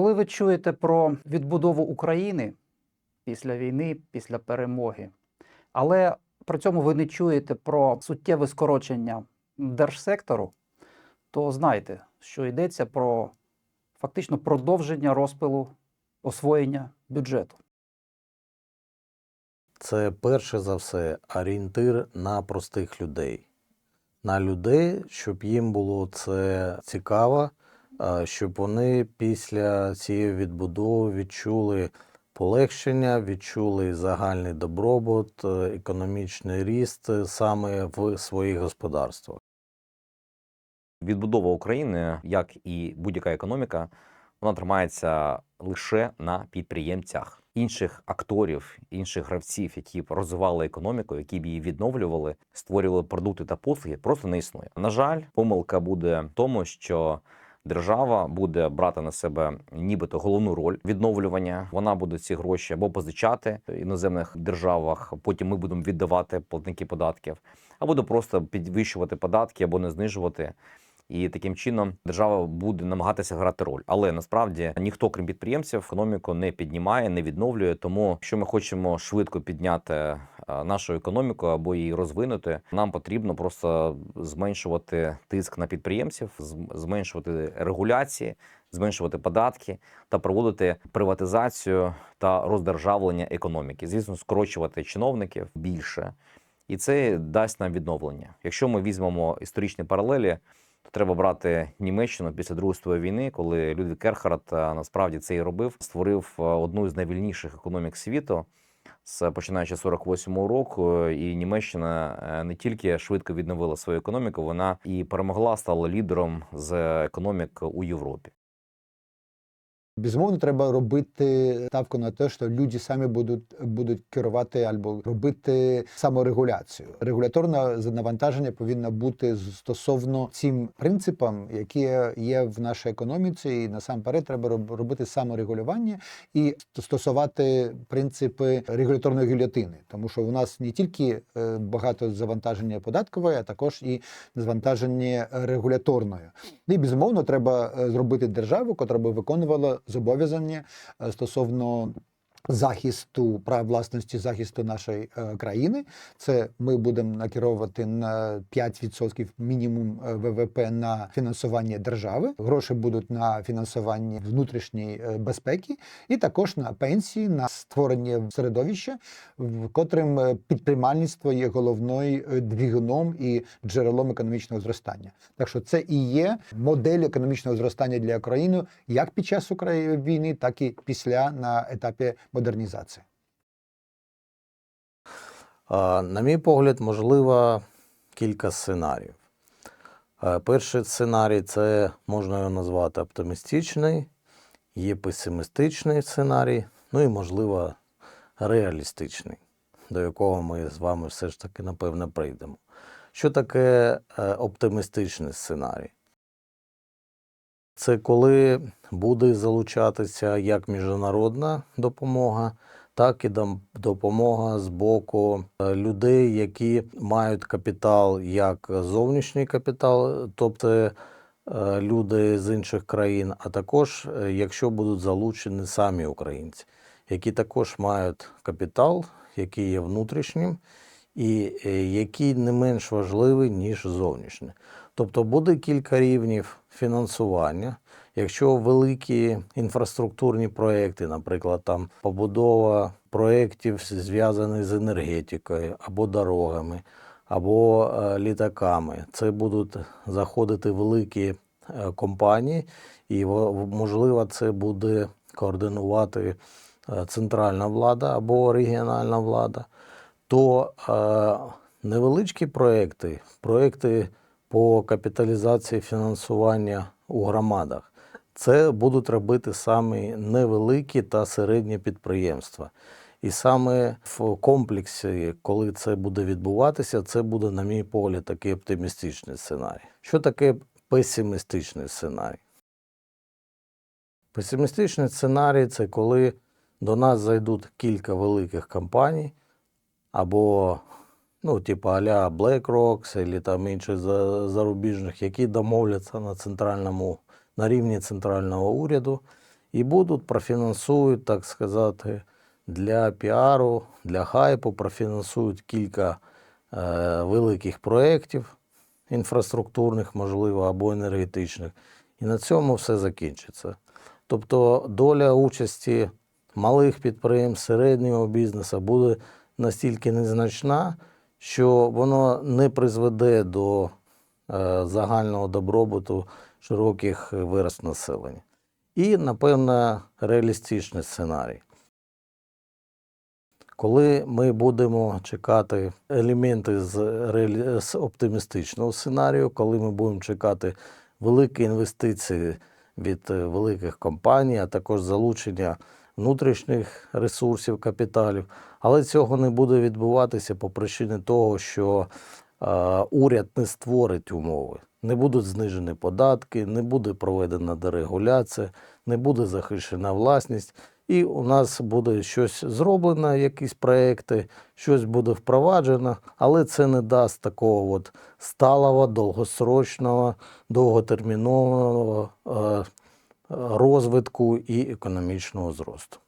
Коли ви чуєте про відбудову України після війни, після перемоги, але при цьому ви не чуєте про суттєве скорочення держсектору, то знайте, що йдеться про фактично продовження розпилу освоєння бюджету. Це перше за все орієнтир на простих людей. На людей, щоб їм було це цікаво, щоб вони після цієї відбудови відчули полегшення, відчули загальний добробут, е, економічний ріст е, саме в своїх господарствах. Відбудова України, як і будь-яка економіка, вона тримається лише на підприємцях. Інших акторів, інших гравців, які б розвивали економіку, які б її відновлювали, створювали продукти та послуги, просто не існує. На жаль, помилка буде в тому, що держава буде брати на себе нібито головну роль відновлювання. Вона буде ці гроші або позичати в іноземних державах. Потім ми будемо віддавати платники податків, або буде просто підвищувати податки або не знижувати. І таким чином держава буде намагатися грати роль. Але насправді ніхто, крім підприємців, економіку не піднімає, не відновлює. Тому, якщо ми хочемо швидко підняти е, нашу економіку або її розвинути, нам потрібно просто зменшувати тиск на підприємців, зменшувати регуляції, зменшувати податки та проводити приватизацію та роздержавлення економіки. Звісно, скорочувати чиновників більше, і це дасть нам відновлення. Якщо ми візьмемо історичні паралелі. Треба брати Німеччину після Другої світової війни, коли Людвік Керхард насправді це і робив, створив одну з найвільніших економік світу. З починаючи з 48-го року, і Німеччина е, не тільки швидко відновила свою економіку, вона і перемогла, стала лідером з економік у Європі. Безумовно, треба робити ставку на те, що люди самі будуть, будуть керувати або робити саморегуляцію. Регуляторне навантаження повинно бути стосовно цим принципам, які є в нашій економіці, і насамперед треба робити саморегулювання і стосувати принципи регуляторної гільотини, тому що у нас не тільки е, багато завантаження податкової, а також і завантаження регуляторної. І безумовно треба е, зробити державу, яка би виконувала зобов'язання е, стосовно захисту прав власності, захисту нашої е, країни. Це ми будемо накеровувати на 5% мінімум е, ВВП на фінансування держави. Гроші будуть на фінансування внутрішньої е, безпеки, і також на пенсії, на створення середовища, в котрим е, підприємництво є головною двигуном і джерелом економічного зростання. Так що це і є модель економічного зростання для України як під час Украї- війни, так і після на етапі модернізації. На мій погляд, можливо кілька сценаріїв. Перший сценарій це можна його назвати оптимістичний, є песимістичний сценарій, ну і, можливо, реалістичний, до якого ми з вами все ж таки, напевно, прийдемо. Що таке е, оптимістичний сценарій? Це коли буде залучатися як міжнародна допомога, так і допомога з боку е, людей, які мають капітал як зовнішній капітал, тобто е, люди з інших країн, а також е, якщо будуть залучені самі українці, які також мають капітал, який є внутрішнім, і який не менш важливий, ніж зовнішній. Тобто буде кілька рівнів фінансування. Якщо великі інфраструктурні проекти, наприклад, там побудова проєктів, зв'язаних з енергетикою або дорогами, або е, літаками, це будуть заходити великі е, компанії, і можливо це буде координувати е, центральна влада або регіональна влада, то невеличкі проекти, проекти по капіталізації фінансування у громадах. Це будуть робити саме невеликі та середні підприємства. І саме в комплексі, коли це буде відбуватися, це буде, на мій погляд, такий оптимістичний сценарій. Що таке песимістичний сценарій? Песимістичний сценарій це коли до нас зайдуть кілька великих компаній, або ну, типу а-ля BlackRock, або там інших зарубіжних, які домовляться на центральному, на рівні центрального уряду і будуть профінансують, так сказати, для піару, для хайпу, профінансують кілька е, великих проєктів інфраструктурних, можливо, або енергетичних. І на цьому все закінчиться. Тобто доля участі малих підприємств, середнього бізнесу буде настільки незначна, що воно не призведе до е, загального добробуту широких верств населення. І, напевно, реалістичний сценарій. Коли ми будемо чекати елементи з, реалі... з оптимістичного сценарію, коли ми будемо чекати великі інвестиції від е, великих компаній, а також залучення внутрішніх ресурсів, капіталів, але цього не буде відбуватися по причині того, що е, уряд не створить умови. Не будуть знижені податки, не буде проведена дерегуляція, не буде захищена власність, і у нас буде щось зроблено, якісь проекти, щось буде впроваджено, але це не дасть такого от сталого, довгосрочного, довготермінового е, розвитку і економічного зросту.